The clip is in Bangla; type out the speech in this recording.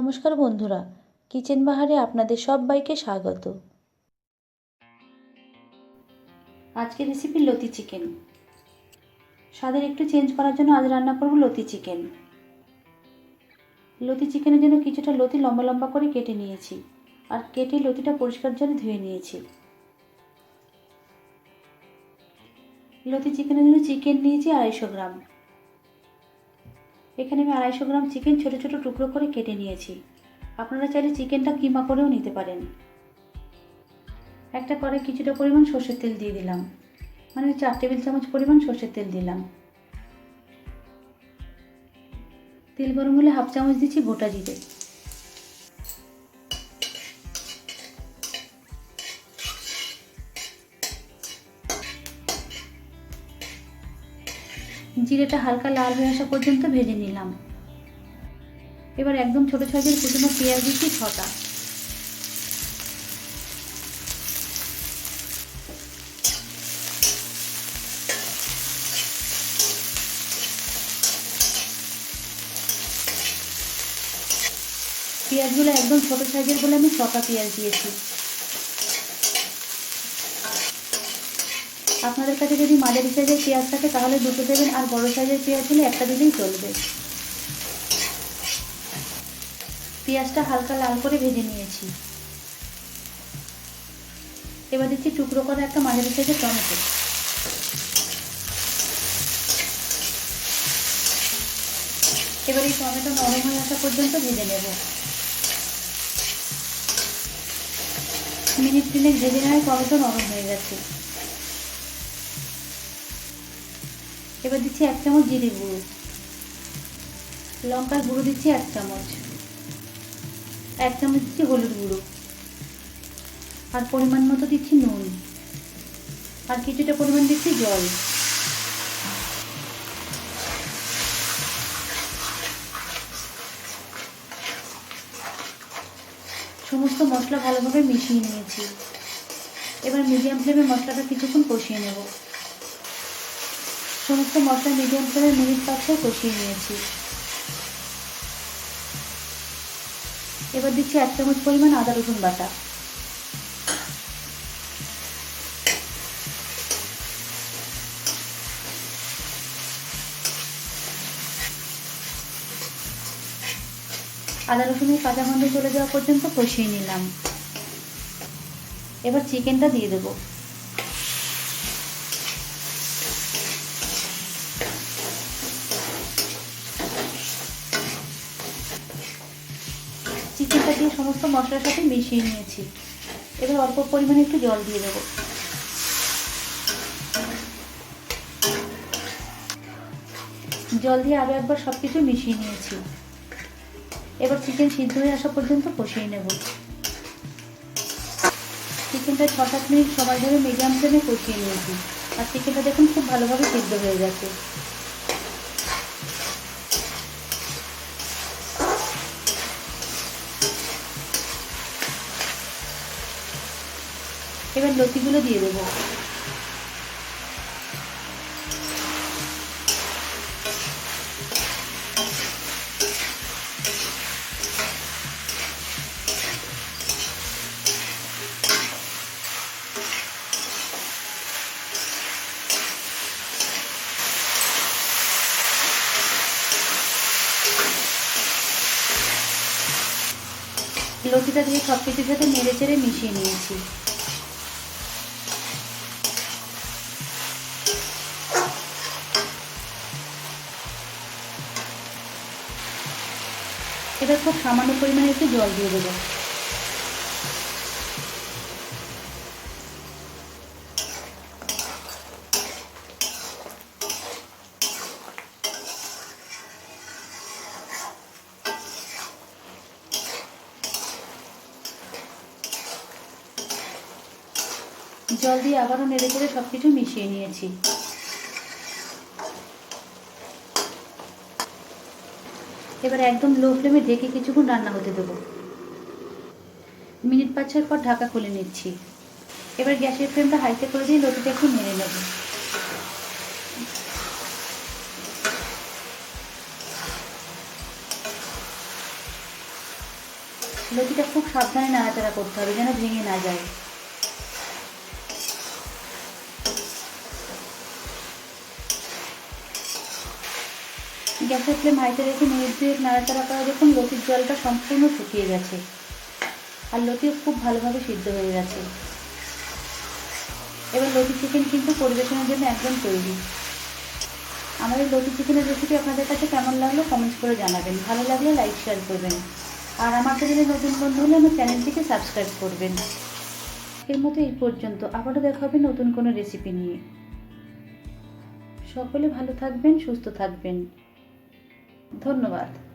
নমস্কার বন্ধুরা, কিচেন বাহারে আপনাদের সবাইকে স্বাগত। আজকের রেসিপি লতি চিকেন স্বাদের একটু চেঞ্জ করার জন্য আজ রান্না করব লতি চিকেন লতি চিকেনের জন্য কিছুটা লতি লম্বা লম্বা করে কেটে নিয়েছি, আর কেটে লতিটা পরিষ্কার জলে ধুয়ে নিয়েছি। লতি চিকেনের জন্য চিকেন নিয়েছি আড়াইশো গ্রাম। এখানে আমি আড়াইশো গ্রাম চিকেন ছোটো ছোটো টুকরো করে কেটে নিয়েছি। আপনারা চাইলে চিকেনটা কিমা করেও নিতে পারেন। একটা করে কিছুটা পরিমাণ সর্ষের তেল দিয়ে দিলাম। মানে চার টেবিল চামচ পরিমাণ সর্ষের তেল দিলাম। তেল গরম হলে হাফ চামচ দিচ্ছি গোটা জিরে। জিরেটা হালকা লাল হয়ে আসা পর্যন্ত ভেজে নিলাম। এবার একদম ছোট সাইজের কুচনো পেঁয়াজ দিচ্ছি ছটা। পেঁয়াজগুলো একদম ছোট সাইজের বলে আমি ছটা পেঁয়াজ দিয়েছি। আপনাদের কাছে যদি মাঝারি সাইজের পেঁয়াজ থাকে, তাহলে দুটো দেবেন আর বড় সাইজের পেঁয়াজ হলে একটা দিলেই চলবে। পেঁয়াজটা হালকা লাল করে ভেজে নিয়েছি। এবার দিচ্ছি টুকরো করা একটা মাঝারি সাইজের টমেটো। এবার এই টমেটো নরম হয়ে আসা পর্যন্ত ভেজে নেব। মিনিট তিনেক ভেজে নেওয়ায় টমেটো নরম হয়ে গেছে। এবার দিচ্ছি এক চামচ জিরে গুঁড়ো। লঙ্কার গুঁড়ো দিচ্ছি এক চামচ। এক চামচ দিচ্ছি হলুদ গুঁড়ো। আর পরিমাণ মতো দিচ্ছি নুন। আর কিছুটা পরিমাণ দিচ্ছি জল। সমস্ত মশলা ভালোভাবে মিশিয়ে নিয়েছি। এবার মিডিয়াম ফ্লেমে মশলাটা কিছুক্ষণ কষিয়ে নেব। সমস্ত মশলা মিডিয়াম ফ্লেমে মিনিট পাঁচশো কষিয়ে নিয়েছি। এবার দিচ্ছি এক চামচ পরিমাণ আদা রসুন বাটা। আদা রসুনের কাঁচা গন্ধ চলে যাওয়া পর্যন্ত কষিয়ে নিলাম। এবার চিকেনটা দিয়ে দেবো। চিকেনটা দিয়ে সমস্ত মশলার সাথে মিশিয়ে নিয়েছি। এবার অল্প পরিমাণে একটু জল দিয়ে দেবো। জল দিয়ে আরও একবার সব কিছু মিশিয়ে নিয়েছি। এবার চিকেন সিদ্ধ হয়ে আসা পর্যন্ত কষিয়ে নেব। চিকেনটা ছ সাত মিনিট সময় ধরে মিডিয়াম ফ্লেমে কষিয়ে নিয়েছি। আর চিকেনটা দেখুন খুব ভালোভাবে সিদ্ধ হয়ে গেছে। এবার লতিগুলো দিয়ে দেবো। লতিটা দিয়ে সব কিছুর সাথে নেড়ে চেড়ে মিশিয়ে নিয়েছি। এবার খুব সামান্য পরিমাণে একটু জল দিয়ে দেবো। জল দিয়ে আবারও নেড়ে চেড়ে সব কিছু মিশিয়ে নিয়েছি। এবার একদম লো ফ্লেমে ঢেকে কিছুক্ষণ রান্না হতে দেবো। মিনিট পাঁচ ছয় পর ঢাকা খুলে নিচ্ছি। এবার গ্যাসের ফ্লেমটা হাইতে করে দিয়ে লতিটা একটু নেড়ে নেব। লতিটা খুব সাবধানে নাড়াচাড়া করতে হবে যেন ভেঙে না যায়। গ্যাসের ফ্লেম হাইতে রেখে মিনিট দুয়েক নাড়াচাড়া করা দেখুন লতির জলটা সম্পূর্ণ শুকিয়ে গেছে। আর লতিও খুব ভালোভাবে সিদ্ধ হয়ে গেছে। এবার লতি চিকেন কিন্তু পরিবেশনের জন্য একদম তৈরি। আমাদের লতি চিকেনের রেসিপি আপনাদের কাছে কেমন লাগল কমেন্টস করে জানাবেন। ভালো লাগলে লাইক শেয়ার করবেন। আর আমার চ্যানেলে নতুন বন্ধু হলে আমার চ্যানেলটিকে সাবস্ক্রাইব করবেন। এর মতো এই পর্যন্ত। আবারও দেখা হবে নতুন কোনো রেসিপি নিয়ে। সকলে ভালো থাকবেন, সুস্থ থাকবেন। ধন্যবাদ।